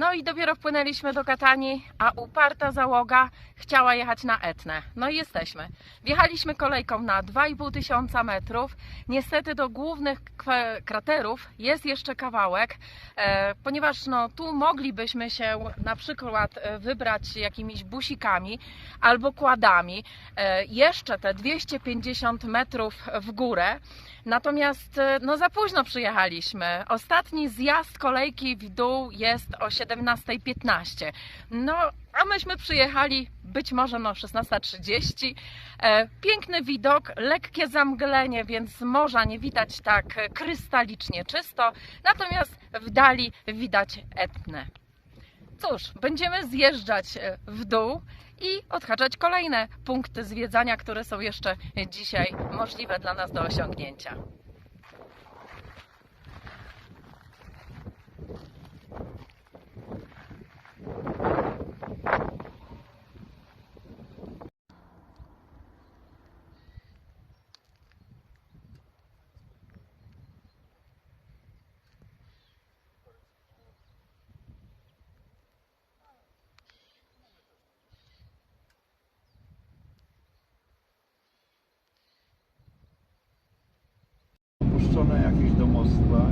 No i dopiero wpłynęliśmy do Katani, a uparta załoga chciała jechać na Etnę. No i jesteśmy. Wjechaliśmy kolejką na 2,5 tysiąca metrów. Niestety do głównych kraterów jest jeszcze kawałek, e, ponieważ no, tu moglibyśmy się na przykład e, wybrać jakimiś busikami albo kładami. E, jeszcze te 250 metrów w górę. Natomiast e, no za późno przyjechaliśmy. Ostatni zjazd kolejki w dół jest o 17.15. No, a myśmy przyjechali być może no 16.30. E, piękny widok, lekkie zamglenie, więc morza nie widać tak krystalicznie czysto. Natomiast w dali widać Etnę. Cóż, będziemy zjeżdżać e, w dół i odhaczać kolejne punkty zwiedzania, które są jeszcze dzisiaj możliwe dla nas do osiągnięcia. Puszczone jakieś domostwa.